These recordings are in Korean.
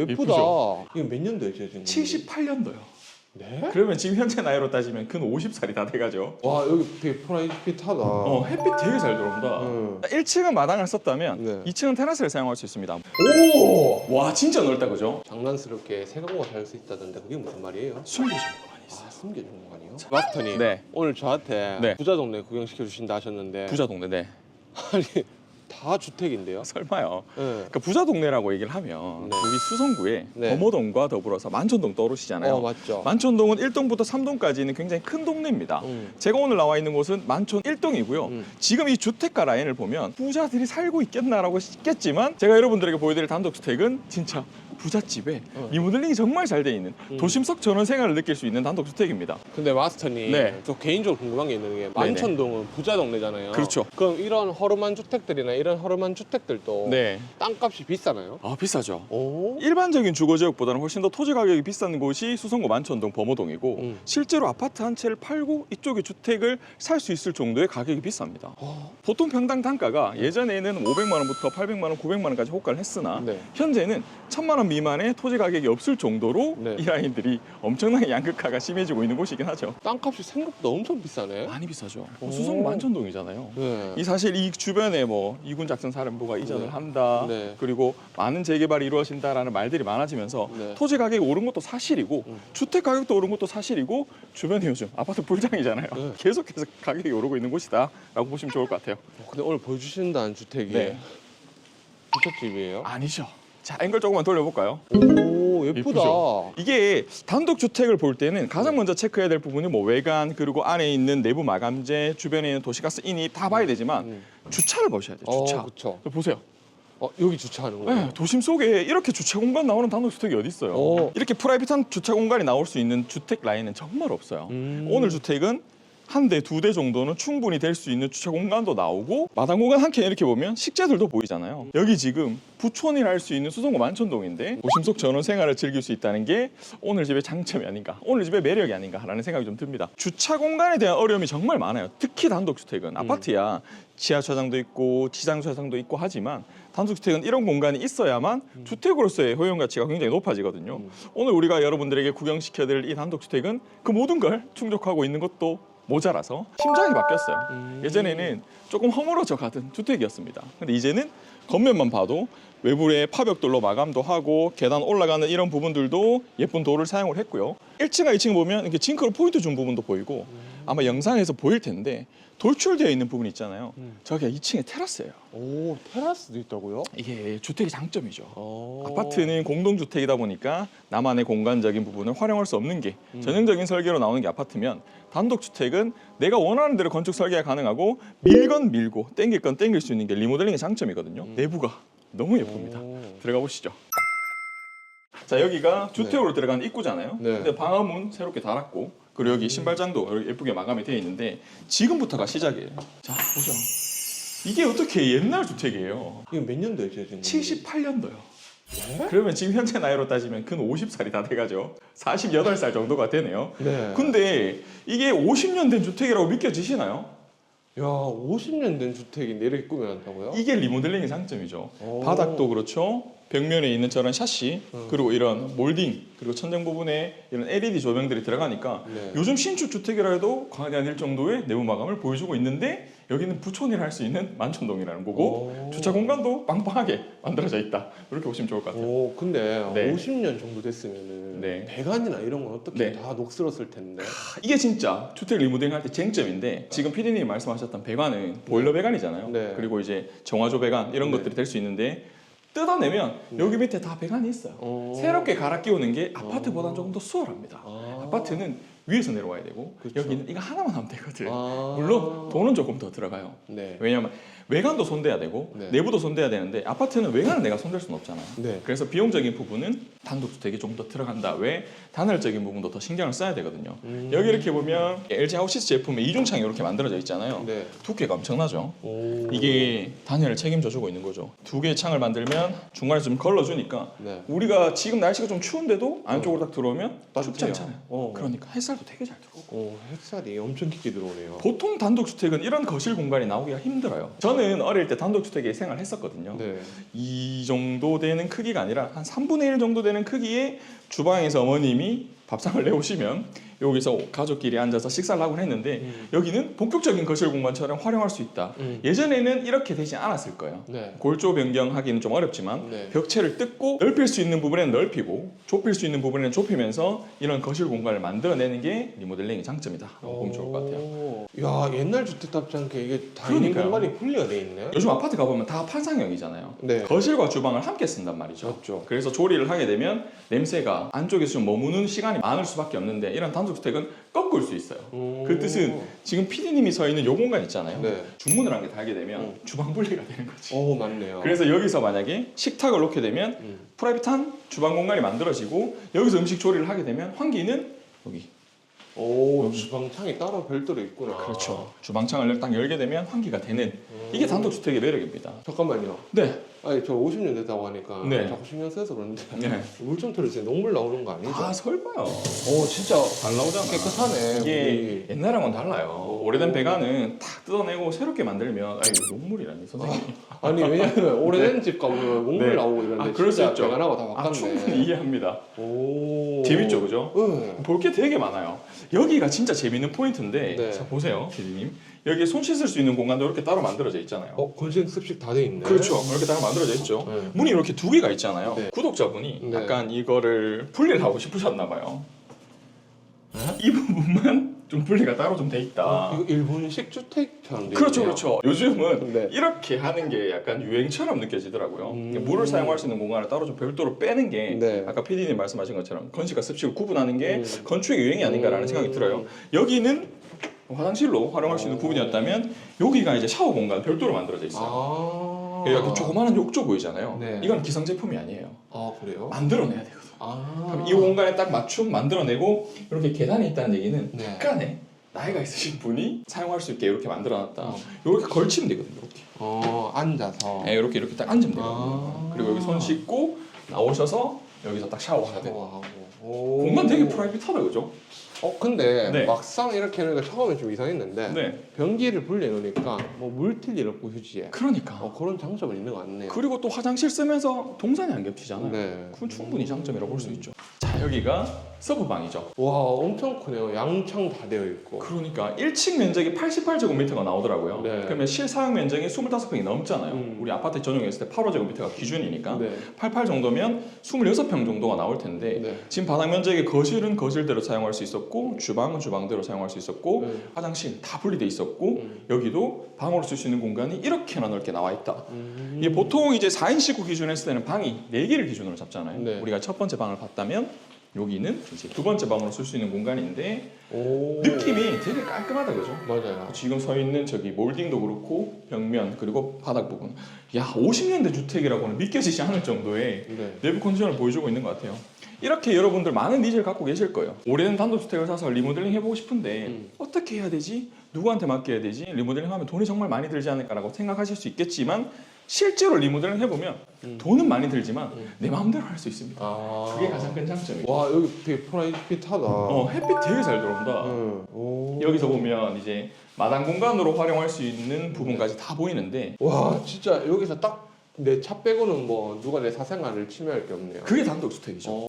예쁘다. 예쁘죠? 이거 몇 년도였죠 지금? 78년도요. 네? 그러면 지금 현재 나이로 따지면 근 50살이 다 돼가죠. 와 여기 되게 프라이빗하다. 어, 햇빛 되게 잘 들어온다. 음. 1층은 마당을 썼다면 네. 2층은 테라스를 사용할 수 있습니다. 오! 와 진짜 넓다 그죠? 장난스럽게 세강호가 살수 있다던데 그게 무슨 말이에요? 숨겨진 공간이 있어요. 아 숨겨진 공간이요? 마스터님 네. 오늘 저한테 네. 부자 동네 구경시켜 주신다 하셨는데 부자 동네 네. 아니 다 주택인데요? 설마요. 네. 그러니까 부자 동네라고 얘기를 하면 네. 우리 수성구에 네. 범어동과 더불어서 만촌동 떠오르시잖아요. 어 맞죠. 만촌동은 1동부터 3동까지는 굉장히 큰 동네입니다. 음. 제가 오늘 나와 있는 곳은 만촌 1동이고요. 음. 지금 이 주택가 라인을 보면 부자들이 살고 있겠나라고 싶겠지만 제가 여러분들에게 보여드릴 단독주택은 진짜 부잣집에 어. 리모델링이 정말 잘 돼 있는 음. 도심석 전원 생활을 느낄 수 있는 단독주택입니다. 근데 마스터님 네. 저 개인적으로 궁금한 게 있는 게 만천동은 부자 동네잖아요. 그렇죠. 그럼 이런 허름한 주택들이나 이런 허름한 주택들도 네. 땅값이 비싸나요? 아 비싸죠. 오. 일반적인 주거 지역보다는 훨씬 더 토지 가격이 비싼 곳이 수성구 만촌동 범어동이고 음. 실제로 아파트 한 채를 팔고 이쪽에 주택을 살 수 있을 정도의 가격이 비쌉니다. 어. 보통 평당 단가가 예전에는 500만 원부터 800만 원, 900만 원까지 호가를 했으나 네. 현재는 1000만 원 미만의 토지 가격이 없을 정도로 네. 이 라인들이 엄청나게 양극화가 심해지고 있는 곳이긴 하죠. 땅값이 생각보다 엄청 비싸네. 많이 비싸죠. 오. 수성구 만촌동이잖아요. 네. 이 사실 이 주변에 뭐 이군 작전 사령부가 이전을 네. 한다. 네. 그리고 많은 재개발이 이루어진다라는 말들이 많아지면서 네. 토지 가격이 오른 것도 사실이고 음. 주택 가격도 오른 것도 사실이고 주변에 요즘 아파트 불장이잖아요. 네. 계속해서 가격이 오르고 있는 곳이다라고 보시면 좋을 것 같아요. 어, 근데 오늘 보여주신다는 주택이 네. 주택집이에요? 아니죠. 자, 앵글 조금만 돌려볼까요? 오 예쁘다. 예쁘죠? 이게 단독 주택을 볼 때는 가장 먼저 체크해야 될 부분이 뭐 외관 그리고 안에 있는 내부 마감재 주변에 있는 도시가스 인입 다 봐야 되지만 음. 주차를 보셔야 돼요. 어, 주차. 그쵸. 보세요. 어 여기 주차하는 거예요? 네, 도심 속에 이렇게 주차 공간 나오는 단독 주택이 어디 있어요? 오. 이렇게 프라이빗한 주차 공간이 나올 수 있는 주택 라인은 정말 없어요. 음. 오늘 주택은 한 대, 두 대 정도는 충분히 될 수 있는 주차 공간도 나오고 마당 공간 한 켠 이렇게 보면 식재들도 보이잖아요. 여기 지금 부촌이라 할 수 있는 수성구 만촌동인데 도심 속 전원 생활을 즐길 수 있다는 게 오늘 집의 장점이 아닌가, 오늘 집의 매력이 아닌가라는 생각이 좀 듭니다. 주차 공간에 대한 어려움이 정말 많아요. 특히 단독주택은 아파트야 지하 주차장도 있고 지상 주차장도 있고 하지만 단독주택은 이런 공간이 있어야만 주택으로서의 효용 가치가 굉장히 높아지거든요. 음. 오늘 우리가 여러분들에게 구경시켜드릴 이 단독주택은 그 모든 걸 충족하고 있는 것도 모자라서 심장이 바뀌었어요. 음. 예전에는 조금 허물어져 가던 주택이었습니다. 근데 이제는 겉면만 봐도 외부의 파벽돌로 마감도 하고 계단 올라가는 이런 부분들도 예쁜 돌을 사용을 했고요. 1층과 2층 보면 이렇게 징크로 포인트 준 부분도 보이고 아마 영상에서 보일 텐데 돌출되어 있는 부분 있잖아요. 음. 저기가 2층에 테라스예요. 오 테라스도 있다고요? 이게 주택의 장점이죠. 어. 아파트는 공동주택이다 보니까 나만의 공간적인 부분을 활용할 수 없는 게 음. 전형적인 설계로 나오는 게 아파트면 단독주택은 내가 원하는 대로 건축 설계가 가능하고 밀건 밀고 땡길 건 땡길 수 있는 게 리모델링의 장점이거든요. 음. 내부가 너무 예쁩니다. 오. 들어가 보시죠. 자 여기가 주택으로 들어가는 입구잖아요. 네. 근데 방화문 새롭게 달았고 그리고 여기 신발장도 예쁘게 마감이 되어 있는데 지금부터가 시작이에요. 자 보죠. 이게 어떻게 옛날 주택이에요. 이거 몇 년도였죠 지금? 78년도요. 네? 그러면 지금 현재 나이로 따지면 근 50살이 다 돼가죠. 48살 정도가 되네요. 네. 근데 이게 50년 된 주택이라고 믿겨지시나요? 야 50년 된 주택인데 이렇게 꾸며놨다고요? 이게 리모델링의 장점이죠. 오. 바닥도 그렇죠. 벽면에 있는 저런 샤시 음. 그리고 이런 몰딩 그리고 천장 부분에 이런 LED 조명들이 들어가니까 네. 요즘 신축 주택이라 해도 과하지 않을 정도의 내부 마감을 보여주고 있는데 여기는 부촌이라 할 수 있는 만촌동이라는 거고 오. 주차 공간도 빵빵하게 만들어져 있다. 이렇게 보시면 좋을 것 같아요. 오 근데 네. 50년 정도 됐으면은 네. 배관이나 이런 건 어떻게 네. 다 녹슬었을 텐데. 이게 진짜 주택 리모델링 할 때 쟁점인데 지금 PD님이 말씀하셨던 배관은 보일러 배관이잖아요. 네. 그리고 이제 정화조 배관 이런 네. 것들이 될 수 있는데 뜯어내면 여기 밑에 다 배관이 있어요. 오. 새롭게 갈아 끼우는 게 아파트보다는 조금 더 수월합니다. 아. 아파트는 위에서 내려와야 되고 그쵸. 여기는 이거 하나만 하면 되거든. 아. 물론 돈은 조금 더 들어가요. 네. 왜냐하면 외관도 손대야 되고 네. 내부도 손대야 되는데 아파트는 외관을 내가 손댈 수는 없잖아요. 네. 그래서 비용적인 부분은 단독주택이 좀 더 들어간다. 왜 단열적인 부분도 더 신경을 써야 되거든요. 음. 여기 이렇게 보면 LG 하우시스 제품에 이중창이 이렇게 만들어져 있잖아요. 네. 두께가 엄청나죠. 오. 이게 단열을 책임져주고 있는 거죠. 두 개의 창을 만들면 중간에 좀 걸러주니까 네. 우리가 지금 날씨가 좀 추운데도 안쪽으로 딱 들어오면 춥지 따뜻해요. 않잖아요. 어. 그러니까 햇살도 되게 잘 들어오고 오, 햇살이 엄청 깊게 들어오네요. 보통 단독주택은 이런 거실 공간이 나오기가 힘들어요. 저는 어릴 때 단독주택에 생활했었거든요. 네. 이 정도 되는 크기가 아니라 한 3분의 1 정도 되는 크기의 주방에서 어머님이 밥상을 내오시면 여기서 가족끼리 앉아서 식사를 하곤 했는데 음. 여기는 본격적인 거실 공간처럼 활용할 수 있다. 음. 예전에는 이렇게 되지 않았을 거예요. 네. 골조 변경하기는 좀 어렵지만 네. 벽체를 뜯고 넓힐 수 있는 부분에는 넓히고 좁힐 수 있는 부분에는 좁히면서 이런 거실 공간을 만들어내는 게 리모델링의 장점이다. 보면 좋을 것 같아요. 오. 야, 옛날 주택답지 않게 이게 다이닝 그러니까요. 공간이 분리가 돼 있네. 요즘 아파트 가보면 다 판상형이잖아요. 네. 거실과 주방을 함께 쓴단 말이죠. 맞죠. 그래서 조리를 하게 되면 냄새가 안쪽에서 좀 머무는 시간이 많을 수밖에 없는데 이런 단독주택은 꺾을 수 있어요. 오. 그 뜻은 지금 PD님이 서 있는 요 공간 있잖아요. 네. 주문을 한 개 달게 되면 음. 주방 분리가 되는 거지. 오, 맞네요. 그래서 여기서 만약에 식탁을 놓게 되면 음. 프라이빗한 주방 공간이 만들어지고 여기서 음식 조리를 하게 되면 환기는 여기 오, 주방 창이 따로 별도로 있구나. 그렇죠. 주방 창을 딱 열게 되면 환기가 되는 음. 이게 단독 주택의 매력입니다. 잠깐만요. 네. 아니, 저 50년 됐다고 하니까 네. 자꾸 신경 써서 그런데 네. 물 좀 틀어주세요. 녹물 나오는 거 아니죠? 아 설마요. 오, 진짜 잘 나오잖아. 깨끗하네. 이게. 옛날하고는 달라요. 오래된 배관은 탁 뜯어내고 새롭게 만들면 아니 녹물이라니 선생님. 아니 왜냐면 오래된 집 가보면 목물 네. 나오고 이런데 아, 그럴 수 진짜 있죠. 배관하고 다아 바꿨네. 충분히 이해합니다. 오. 재밌죠, 그죠? 네. 볼 게 되게 많아요. 여기가 진짜 재밌는 포인트인데 네. 자 보세요, 피디님. 여기 손 씻을 수 있는 공간도 이렇게 따로 만들어져 있잖아요. 어, 건식 습식 다 돼 있네. 그렇죠. 이렇게 따로 만들어져 있죠. 네. 문이 이렇게 두 개가 있잖아요. 네. 구독자분이 네. 약간 이거를 분리를 하고 싶으셨나 봐요. 이 부분만 좀 분리가 따로 좀 돼 있다. 어, 이거 일본식 주택처럼 돼 그렇죠, 있네요. 그렇죠. 요즘은 네. 이렇게 하는 게 약간 유행처럼 느껴지더라고요. 음. 물을 사용할 수 있는 공간을 따로 좀 별도로 빼는 게 네. 아까 PD님 말씀하신 것처럼 건식과 습식을 구분하는 게 음. 건축의 유행이 아닌가라는 음. 생각이 들어요. 여기는 화장실로 활용할 수 있는 어. 부분이었다면 여기가 이제 샤워 공간 별도로 만들어져 있어요. 아. 약간 조그마한 욕조 보이잖아요. 네. 이건 기성 제품이 아니에요. 아, 그래요? 만들어내야 되거든. 아. 그럼 이 공간에 딱 맞춤 만들어내고 이렇게 계단이 있다는 얘기는 네. 약간의 나이가 있으신 분이 사용할 수 있게 이렇게 만들어놨다. 어. 이렇게 걸치면 되거든요. 이렇게. 어, 앉아서. 네, 이렇게 이렇게 딱 앉으면 되거든요. 아. 그리고 여기 손 씻고 나오셔서 여기서 딱 샤워하면 돼요. 오. 공간 되게 프라이빗하다 그죠? 어, 근데 네. 막상 이렇게 하니까 처음에 좀 이상했는데 네. 변기를 분리해 놓으니까 뭐 물튈 일 없고 휴지에. 그러니까. 어, 그런 장점은 있는 것 같네요. 그리고 또 화장실 쓰면서 동선이 안 겹치잖아요. 네. 그건 충분히 장점이라고 볼 수 있죠. 자 여기가 서브방이죠. 와, 엄청 크네요. 양창 다 되어 있고. 그러니까 1층 면적이 88제곱미터가 나오더라고요. 네. 그러면 실사용 면적이 25평이 넘잖아요. 음. 우리 아파트 전용했을 때 8호제곱미터가 기준이니까 네. 88 정도면 26평 정도가 나올 텐데 네. 지금 바닥 면적의 거실은 거실대로 사용할 수 있었고 주방은 주방대로 사용할 수 있었고 네. 화장실 다 분리돼 있었고 음. 여기도 방으로 쓸 수 있는 공간이 이렇게나 넓게 나와 있다. 음. 이게 보통 이제 4인 식구 기준으로 했을 때는 방이 4개를 기준으로 잡잖아요. 네. 우리가 첫 번째 방을 봤다면 여기는 이제 두 번째 방으로 쓸 수 있는 공간인데 오. 느낌이 되게 깔끔하다 그죠? 맞아요. 지금 서 있는 저기 몰딩도 그렇고 벽면 그리고 바닥 부분 야 50년대 주택이라고는 믿겨지지 않을 정도의 네. 내부 컨디션을 보여주고 있는 것 같아요. 이렇게 여러분들 많은 니즈를 갖고 계실 거예요. 오래된 단독주택을 사서 리모델링 해보고 싶은데 음. 어떻게 해야 되지? 누구한테 맡겨야 되지? 리모델링 하면 돈이 정말 많이 들지 않을까라고 생각하실 수 있겠지만 실제로 리모델링 해보면 음. 돈은 많이 들지만 음. 내 마음대로 할 수 있습니다. 아. 그게 가장 큰 장점이죠. 와, 여기 되게 프라이빗하다. 어, 햇빛 되게 잘 들어온다. 응. 오. 여기서 보면 이제 마당 공간으로 활용할 수 있는 부분까지 다 보이는데 와, 진짜 여기서 딱 내 차 빼고는 뭐 누가 내 사생활을 침해할 게 없네요. 그게 단독주택이죠. 어.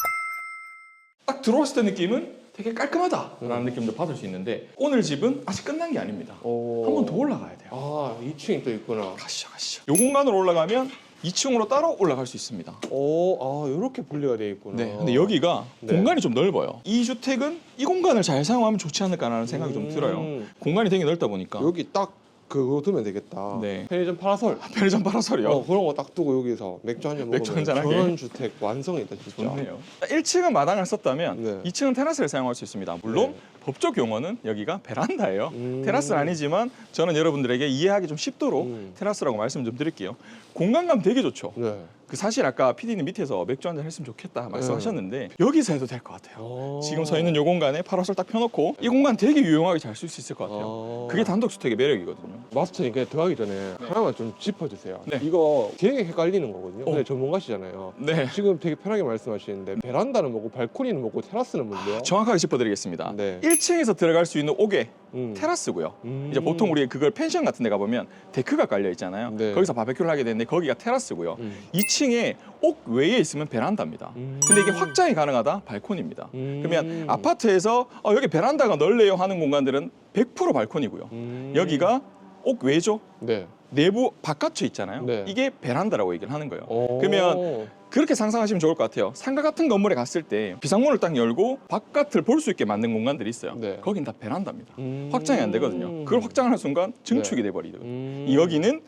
딱 들어왔을 때 느낌은 되게 깔끔하다라는 느낌도 받을 수 있는데 오늘 집은 아직 끝난 게 아닙니다. 오. 한 번 더 올라가야 돼요. 아, 2층이 또 있구나. 가시죠, 가시죠. 요 공간으로 올라가면 2층으로 따로 올라갈 수 있습니다. 오, 아, 이렇게 분리가 돼 있구나. 네. 근데 여기가 네. 공간이 좀 넓어요. 이 주택은 이 공간을 잘 사용하면 좋지 않을까라는 생각이 좀 들어요. 음. 공간이 되게 넓다 보니까 여기 딱 그거 두면 되겠다. 네. 편의점 파라솔. 편의점 파라솔이요. 어, 그런 거 딱 두고 여기서 맥주 한 잔 먹으면 맥주 한잔 하게. 전원 주택 완성이다 진짜. 좋네요. 1층은 마당을 썼다면 네. 2층은 테라스를 사용할 수 있습니다. 물론 네. 법적 용어는 여기가 베란다예요. 음. 테라스는 아니지만 저는 여러분들에게 이해하기 좀 쉽도록 음. 테라스라고 말씀 좀 드릴게요. 공간감 되게 좋죠. 네. 그 사실 아까 PD님 밑에서 맥주 한 잔 했으면 좋겠다 말씀하셨는데 여기서 해도 될 것 같아요. 어. 지금 서 있는 이 공간에 파라솔 딱 펴놓고 이 공간 되게 유용하게 잘 쓸 수 있을 것 같아요. 어. 그게 단독주택의 매력이거든요. 마스터님 그냥 들어가기 전에 하나만 좀 짚어주세요. 네. 이거 되게 헷갈리는 거거든요. 어. 근데 전문가시잖아요. 네. 지금 되게 편하게 말씀하시는데 베란다는 뭐고 발코니는 뭐고 테라스는 뭔데요? 정확하게 짚어드리겠습니다. 네. 1층에서 들어갈 수 있는 옥외 음. 테라스고요. 음. 이제 보통 우리 그걸 펜션 같은 데 가보면 데크가 깔려 있잖아요. 네. 거기서 바베큐를 하게 되는데 거기가 테라스고요. 음. 2층에 옥 외에 있으면 베란다입니다. 음. 근데 이게 확장이 가능하다 발코니입니다. 음. 그러면 아파트에서 어, 여기 베란다가 넓네요 하는 공간들은 100% 발코니고요. 음. 여기가 옥 외죠. 네. 내부 바깥에 있잖아요. 네. 이게 베란다라고 얘기를 하는 거예요. 어. 그러면 그렇게 상상하시면 좋을 것 같아요. 상가 같은 건물에 갔을 때 비상문을 딱 열고 바깥을 볼 수 있게 만든 공간들이 있어요. 네. 거긴 다 베란다입니다. 음. 확장이 안 되거든요. 그걸 확장하는 순간 증축이 돼 버리거든요. 음. 여기는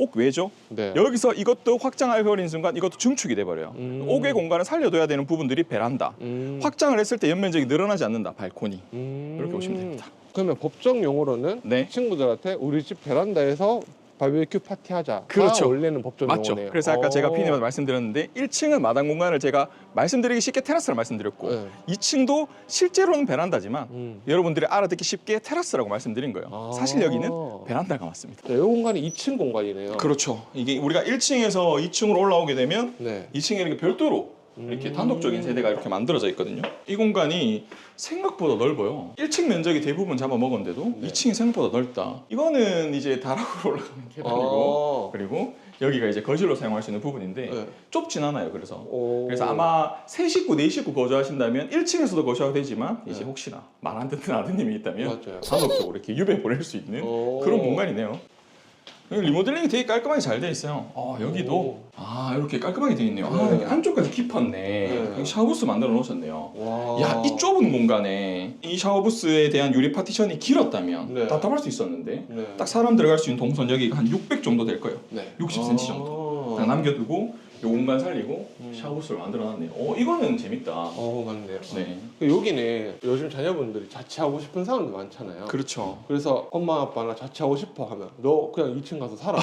옥 외죠. 네. 여기서 이것도 확장해 버리는 순간 이것도 증축이 돼버려요. 음. 옥의 공간을 살려둬야 되는 부분들이 베란다. 음. 확장을 했을 때 연면적이 늘어나지 않는다. 발코니. 음. 이렇게 보시면 됩니다. 그러면 법정 용어로는 네. 친구들한테 우리 집 베란다에서 바베큐 파티 하자. 그렇죠. 원래는 법정 맞죠. 용어네요. 그래서 아까 어. 제가 피디님한테 말씀드렸는데 1층은 마당 공간을 제가 말씀드리기 쉽게 테라스를 말씀드렸고 네. 2층도 실제로는 베란다지만 음. 여러분들이 알아듣기 쉽게 테라스라고 말씀드린 거예요. 아. 사실 여기는 베란다가 맞습니다. 자, 이 공간이 2층 공간이네요. 그렇죠. 이게 우리가 1층에서 2층으로 올라오게 되면 네. 2층에 이렇게 별도로 이렇게 음. 단독적인 세대가 이렇게 만들어져 있거든요. 이 공간이 생각보다 넓어요. 1층 면적이 대부분 잡아먹었는데도 네. 2층이 생각보다 넓다. 이거는 이제 다락으로 올라가는 계단이고 어. 그리고 여기가 이제 거실로 사용할 수 있는 부분인데 네. 좁진 않아요. 그래서 오. 그래서 아마 세 식구, 네 식구 거주하신다면 1층에서도 거주하게 되지만 이제 네. 혹시나 말 안 듣는 아드님이 있다면 맞아요. 단독적으로 이렇게 유배 보낼 수 있는 오. 그런 공간이네요. 여기 리모델링이 되게 깔끔하게 잘 돼 있어요. 아 여기도 오. 아 이렇게 깔끔하게 돼 있네요. 아 네. 여기 안쪽까지 깊었네. 네. 여기 샤워부스 만들어 놓으셨네요. 와. 야이 좁은 공간에 이 샤워부스에 대한 유리 파티션이 길었다면 네. 답답할 수 있었는데 네. 딱 사람 들어갈 수 있는 동선 여기가 한 600 정도 될 거예요. 네. 60cm 정도. 아. 딱 남겨두고 이 공간 살리고 음. 샤워부스를 만들어놨네요. 어 이거는 재밌다. 어 맞네요. 네, 그 여기는 요즘 자녀분들이 자취하고 싶은 사람들 많잖아요. 그렇죠. 그래서 엄마 아빠나 자취하고 싶어 하면 너 그냥 2층 가서 살아.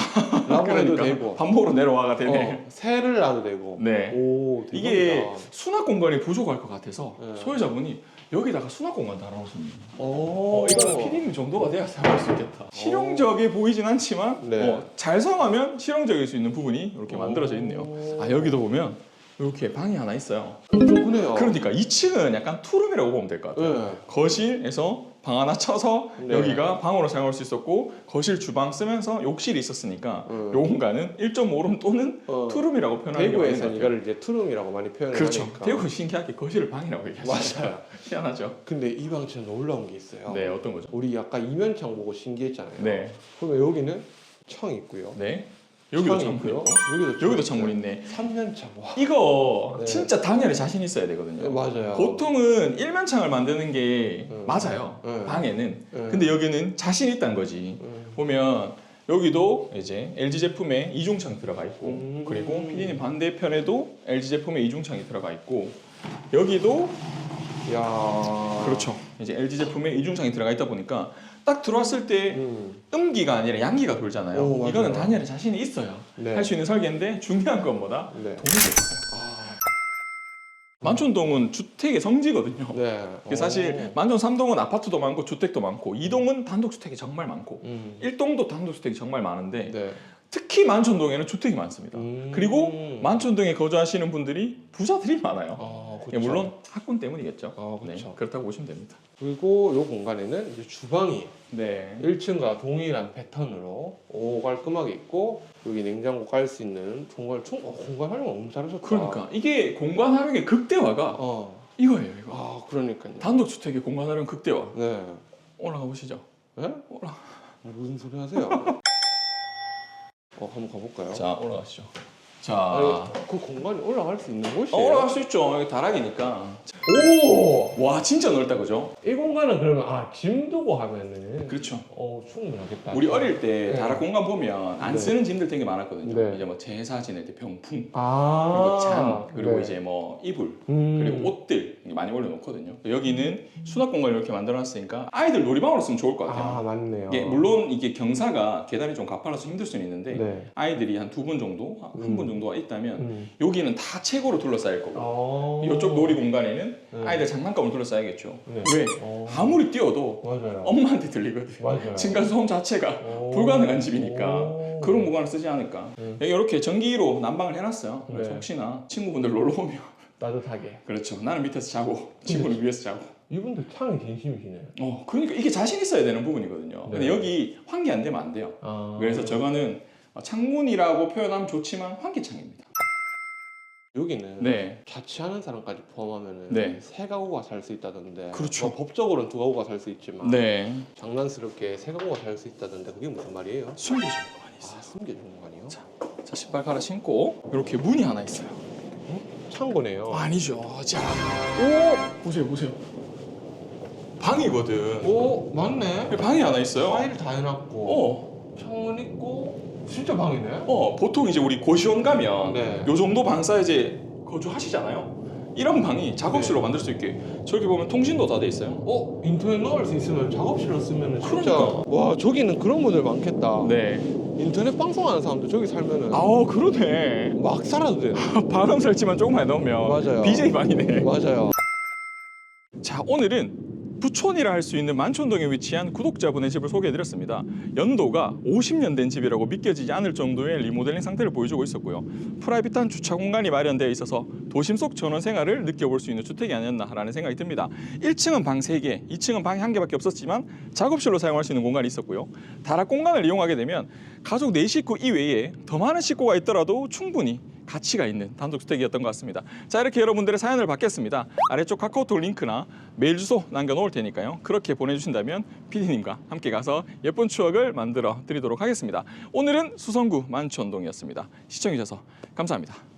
라고 해도 되고. 밥 먹으러 내려와가 되네. 어, 세를 놔도 되고. 네. 오, 이게 대박이다. 수납 공간이 부족할 것 같아서 네. 소유자분이 여기다가 수납 공간 달아놓습니다. 오, 어, 이거는 피디님 정도가 돼야 사용할 수 있겠다. 실용적에 보이진 않지만 네. 어, 잘 사용하면 실용적일 수 있는 부분이 이렇게 만들어져 있네요. 오. 아 여기도 보면 이렇게 방이 하나 있어요. 엄청 크네요. 그러니까 2층은 약간 투룸이라고 보면 될 것 같아요. 네. 거실에서 방 하나 쳐서 네. 여기가 방으로 사용할 수 있었고 거실 주방 쓰면서 욕실이 있었으니까 음. 요 공간은 1.5룸 또는 어, 투룸이라고 표현하는 것 같아요. 이거를 이제 투룸이라고 많이 표현을 그렇죠. 하니까. 대구 신기하게 거실을 방이라고 얘기하시죠. 맞아요. 희한하죠. 근데 이 방 진짜 놀라운 게 있어요. 네, 어떤 거죠? 우리 아까 이면창 보고 신기했잖아요. 네, 그러면 여기는 창 있고요. 네. 여기도 창 창문 있고요. 있고 여기도 여기도 창문 있네. 3면 창. 와. 이거 네. 진짜 단열에 자신 있어야 되거든요. 네, 맞아요. 보통은 일면창을 만드는 게 음. 맞아요. 음. 방에는. 음. 근데 여기는 자신 있다는 거지. 음. 보면 여기도 이제 LG 제품에 이중창 들어가 있고 음. 그리고 PD님 반대편에도 LG 제품에 이중창이 들어가 있고 여기도 야. 그렇죠. 이제 LG 제품에 이중창이 들어가 있다 보니까 딱 들어왔을 때 음. 음기가 아니라 양기가 돌잖아요. 오. 이거는 단열에 자신이 있어야 네. 할수 있는 설계인데 중요한 건 뭐다? 네. 돈이. 아. 만촌동은 주택의 성지거든요. 네. 사실 만촌 3동은 아파트도 많고 주택도 많고 2동은 단독주택이 정말 많고 음. 1동도 단독주택이 정말 많은데 네. 특히 만촌동에는 주택이 많습니다. 음. 그리고 만촌동에 거주하시는 분들이 부자들이 많아요. 아, 예, 그렇죠. 물론 학군 때문이겠죠. 아, 네, 그렇죠. 그렇다고 보시면 됩니다. 그리고 이 공간에는 이제 주방이 네. 1층과 동일한 패턴으로 오 깔끔하게 있고 여기 냉장고 깔 수 있는 공간 총 어, 공간 활용 너무 잘하셨다. 그러니까 이게 공간 활용의 극대화가 어. 이거예요. 이거. 아 그러니까요. 단독 주택의 공간 활용 극대화. 네. 올라가 보시죠. 네? 올라. 무슨 소리 하세요? 어 한번 가볼까요? 자 올라가시죠. 자 아니, 그 공간이 올라갈 수 있는 곳이에요? 어, 올라갈 수 있죠. 여기 다락이니까. 오! 와 진짜 넓다 그죠? 이 공간은 그러면 아 짐 두고 하면은 그렇죠. 어 충분하겠다. 우리 어릴 때 네. 다락 공간 보면 안 네. 쓰는 짐들 되게 많았거든요. 네. 이제 뭐 제사 지낼 때 병풍, 아 그리고 잔, 그리고 네. 이제 뭐 이불, 음. 그리고 옷들 많이 올려놓거든요. 여기는 수납 공간을 이렇게 만들어놨으니까 아이들 놀이방으로 쓰면 좋을 것 같아요. 아 맞네요. 이게 물론 이게 경사가 계단이 좀 가팔라서 힘들 수는 있는데 네. 아이들이 한 두 분 정도, 한분 음. 정도가 있다면 음. 여기는 다 책으로 둘러싸일 거고 어. 이쪽 놀이 공간에는 네. 아이들 장난감을 둘러싸야겠죠. 네. 왜? 어. 아무리 뛰어도 맞아요. 엄마한테 들리거든. 맞아요. 층간소음 자체가 오. 불가능한 집이니까 오. 그런 공간을 쓰지 않을까. 음. 이렇게 전기로 난방을 해놨어요. 그래서 네. 혹시나 친구분들 놀러 오면 따뜻하게. 그렇죠. 나는 밑에서 자고 친구는 위에서 자고. 이분들 창이 진심이시네. 어, 그러니까 이게 자신 있어야 되는 부분이거든요. 근데 네. 여기 환기 안 되면 안 돼요. 아. 그래서 저거는 창문이라고 표현하면 좋지만 환기창입니다. 여기는 네. 자취하는 사람까지 포함하면은 네. 세 가구가 살 수 있다던데. 그렇죠. 뭐 법적으로는 두 가구가 살 수 있지만 네. 장난스럽게 세 가구가 살 수 있다던데 그게 무슨 말이에요? 숨겨진 공간이 있어요. 아 숨겨진 공간이요? 자, 자 신발 갈아 신고 이렇게 문이 하나 있어요. 창고네요. 아니죠. 자, 오 보세요, 보세요. 방이거든. 오 맞네. 방이 하나 있어요. 파일 다 해놨고 어, 창문 있고 진짜 방이네. 어, 보통 이제 우리 고시원 가면 네. 요 정도 방 사이즈에 거주하시잖아요. 이런 방이 작업실로 만들 수 있게 저기 보면 통신도 다 돼 있어요. 어 인터넷 넣을 수 있으면 작업실로 쓰면은 진짜 그러니까. 와 저기는 그런 분들 많겠다. 네. 인터넷 방송하는 사람들 저기 살면은 아, 그러네. 막 살아도 되네. 바람 설치만 조금만 넣으면 맞아요. BJ 방이네. 맞아요. 자 오늘은 부촌이라 할 수 있는 만촌동에 위치한 구독자분의 집을 소개해드렸습니다. 연도가 50년 된 집이라고 믿겨지지 않을 정도의 리모델링 상태를 보여주고 있었고요. 프라이빗한 주차 공간이 마련되어 있어서 도심 속 전원 생활을 느껴볼 수 있는 주택이 아니었나라는 생각이 듭니다. 1층은 방 3개, 2층은 방이 한 개밖에 없었지만 작업실로 사용할 수 있는 공간이 있었고요. 다락 공간을 이용하게 되면 가족 4식구 이외에 더 많은 식구가 있더라도 충분히 가치가 있는 단독 주택이었던 것 같습니다. 자 이렇게 여러분들의 사연을 받겠습니다. 아래쪽 카카오톡 링크나 메일 주소 남겨놓을 테니까요. 그렇게 보내주신다면 PD님과 함께 가서 예쁜 추억을 만들어 드리도록 하겠습니다. 오늘은 수성구 만촌동이었습니다. 시청해주셔서 감사합니다.